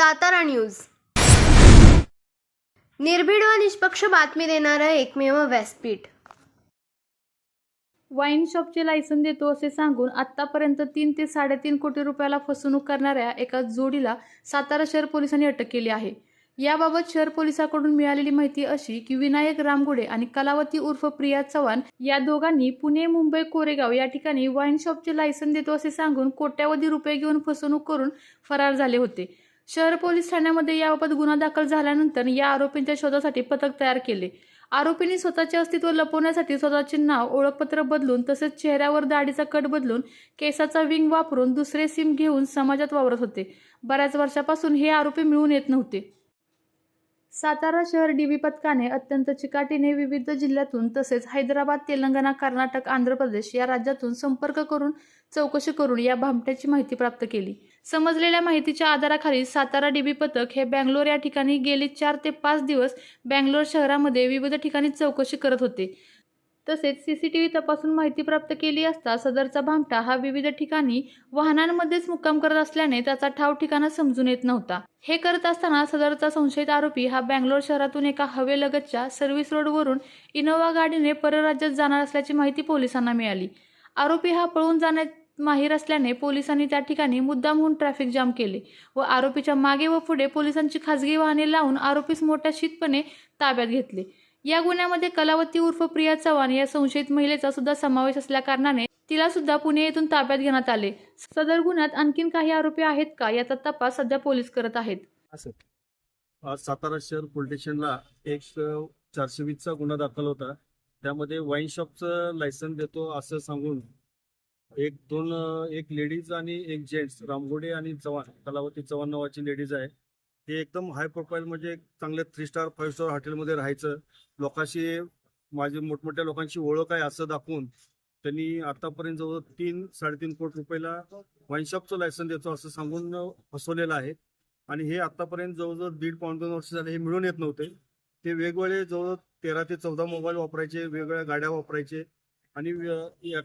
Satara news. निर्भीड व निष्पक्ष बातमी देणारं एकमेव व्यासपीठ. वाईन शॉपचे लायसन देतो असे सांगून आतापर्यंत तीन ते साडेतीन कोटी रुपयाला फसवणूक करणाऱ्या एका जोडीला सातारा शहर पोलिसांनी अटक केली आहे. याबाबत शहर पोलिसांकडून मिळालेली माहिती अशी की विनायक रामगुडे आणि कलावती उर्फ प्रिया चव्हाण या दोघांनी पुणे मुंबई कोरेगाव या ठिकाणी वाईन शॉपचे लायसन देतो असे सांगून कोट्यावधी रुपये घेऊन फसवणूक करून फरार झाले होते. शहर पोलीस ठाण्यामध्ये याबाबत गुन्हा दाखल झाल्यानंतर या आरोपींच्या शोधासाठी पथक तयार केले. आरोपींनी स्वतःचे अस्तित्व लपवण्यासाठी स्वतःचे नाव ओळखपत्र बदलून तसेच चेहऱ्यावर दाढीचा कट बदलून केसाचा विंग वापरून दुसरे सिम घेऊन समाजात वावरत होते. बऱ्याच वर्षापासून हे आरोपी मिळून येत नव्हते. सातारा शहर डीबी पथकाने अत्यंत चिकाटीने विविध जिल्ह्यातून तसेच हैदराबाद तेलंगणा कर्नाटक आंध्र प्रदेश या राज्यातून संपर्क करून चौकशी करून या भामट्याची माहिती प्राप्त केली. समजलेल्या माहितीच्या आधाराखाली सातारा डीबी पथक हे बँगलोर या ठिकाणी गेले चार ते पाच दिवस बँगलोर शहरामध्ये विविध ठिकाणी चौकशी करत होते. तसेच सी सी टी व्ही तपासून माहिती प्राप्त केली असता सदरचा भामटा हा विविध ठिकाणी वाहनांमध्येच मुक्काम करत असल्याने त्याचा ठाव ठिकाणा समजून येत नव्हता. हे करत असताना सदरचा संशयित आरोपी हा बँगलोर शहरातून एका हवेलगतच्या सर्व्हिस रोडवरून इनोव्हा गाडीने परराज्यात जाणार असल्याची माहिती पोलिसांना मिळाली. आरोपी हा पळून जाण्यात माहीर असल्याने पोलिसांनी त्या ठिकाणी मुद्दामहून ट्रॅफिक जाम केले व आरोपीच्या मागे व पुढे पोलिसांची खासगी वाहने लावून आरोपीस मोठ्या शीतपणे ताब्यात घेतले. या गुन्ह्यामध्ये कलावती उर्फ प्रिया चव्हाण या संशयित महिलेचा सुद्धा समावेश असल्या कारणाने तिला सुद्धा पुणे येथून ताब्यात घेण्यात आले. सदर गुन्ह्यात आणखीन काही आरोपी आहेत का? याचा तपास सध्या पोलीस करत आहेत. सातारा शहर पोलीस स्टेशनला एक चारशे वीसचा गुन्हा दाखल होता. त्यामध्ये वाईन शॉपचं लायसन देतो असं सांगून एक दोन एक लेडीज आणि एक जेंट्स रामगोडे आणि चव्हाण कलावती चव्हाण नावाची लेडीज आहे. हे एकदम हाय प्रोफाईल म्हणजे चांगल्या थ्री स्टार फाईव्ह स्टार हॉटेलमध्ये राहायचं. लोकांशी माझी मोठमोठ्या लोकांची ओळख आहे असं दाखवून त्यांनी आतापर्यंत जवळ तीन साडेतीन कोटी रुपयाला वाईनशॉपचं लायसन देतो असं सांगून फसवलेलं आहे. आणि हे आतापर्यंत जवळजवळ दीड पाऊण दोन वर्ष झाले हे मिळून येत नव्हते. ते वेगवेगळे जवळ तेरा ते चौदा मोबाईल वापरायचे वेगवेगळ्या गाड्या वापरायचे आणि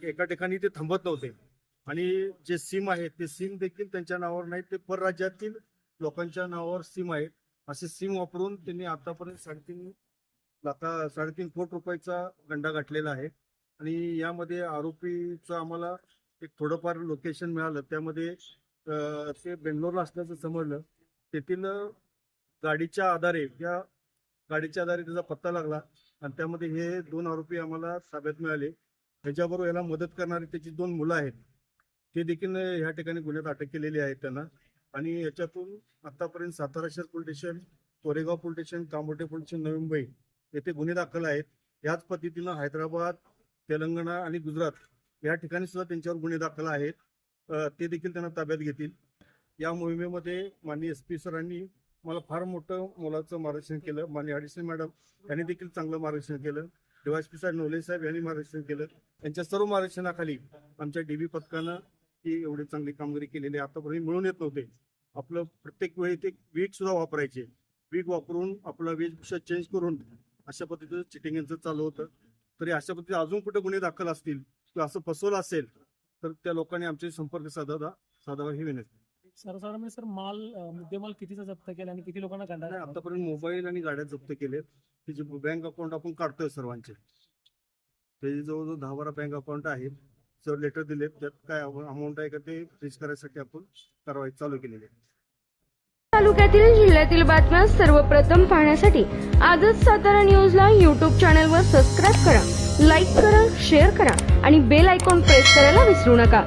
एका ठिकाणी ते थांबत नव्हते. आणि जे सिम आहे ते सिम देखील त्यांच्या नावावर नाही ते परराज्यातील लोकांच्या नावावर सिम आहेत. असे सिम वापरून त्यांनी आतापर्यंत साडेतीन लाखा साडेतीन कोटी रुपयाचा गंडा गाठलेला आहे. आणि यामध्ये आरोपीचं आम्हाला एक थोडंफार लोकेशन मिळालं. त्यामध्ये ते बेंगलोरला असल्याचं समजलं. तेथील गाडीच्या आधारे त्या गाडीच्या आधारे त्याचा पत्ता लागला. आणि त्यामध्ये हे दोन आरोपी आम्हाला ताब्यात मिळाले. त्याच्याबरोबर याला मदत करणारी त्याची दोन मुलं आहेत. ते देखील ह्या ठिकाणी गुन्ह्यात अटक केलेली आहे त्यांना. आणि याच्यातून आतापर्यंत सातारा शहर police station Koregaon police station Kamothe police station Navi Mumbai येथे गुन्हे दाखल आहेत. याच पद्धतीनं हैदराबाद तेलंगणा आणि गुजरात या ठिकाणी सुद्धा त्यांच्यावर गुन्हे दाखल आहेत. ते देखील त्यांना ताब्यात घेतील. या मोहिमेमध्ये माननीय एस पी सरांनी मला फार मोठं मोलाचं मार्गदर्शन केलं. माननीय अडिशनल मॅडम यांनी देखील चांगलं मार्गदर्शन केलं. डीवायसपी साहेब नवले साहेब यांनी मार्गदर्शन केलं. त्यांच्या सर्व मार्गदर्शनाखाली आमच्या डीबी पथकानं ही एवढी चांगली कामगिरी केलेली आतापर्यंत मिळून येत नव्हते. आपलं प्रत्येक वेळी ते वीक सुद्धा वापरायचे. वीक वापरून आपला वेशभूषा चेंज करून अशा पद्धतीचं चिटिंग यांचं चालू होतं. तरी अशा पद्धतीने अजून कुठे गुन्हे दाखल असतील किंवा असं फसवलं असेल तर त्या लोकांनी आमचे संपर्क साधावा साधावा ही विनंती. सर्वसाधारण सर माल मुद्देमाल कितीचा जप्त केला आणि किती लोकांना नाही, काढला आतापर्यंत मोबाईल आणि गाड्या जप्त केलेत. ते जे बँक अकाउंट आपण काढतोय सर्वांचे. ते जवळजवळ दहा बारा बँक अकाउंट आहेत सर लेटर दिले त्यात काय अमाऊंट आहे का ते फ्रीज करायसाठी आपण कारवाई चालू केलेली आहे. तालुक्यातील जिल्ह्यातील बातम्या सर्वप्रथम पाहण्यासाठी आजच सातारा न्यूजला यूट्यूब चॅनलवर सबस्क्राईब करा लाईक करा शेअर करा आणि बेल आयकॉन प्रेस करायला विसरू नका.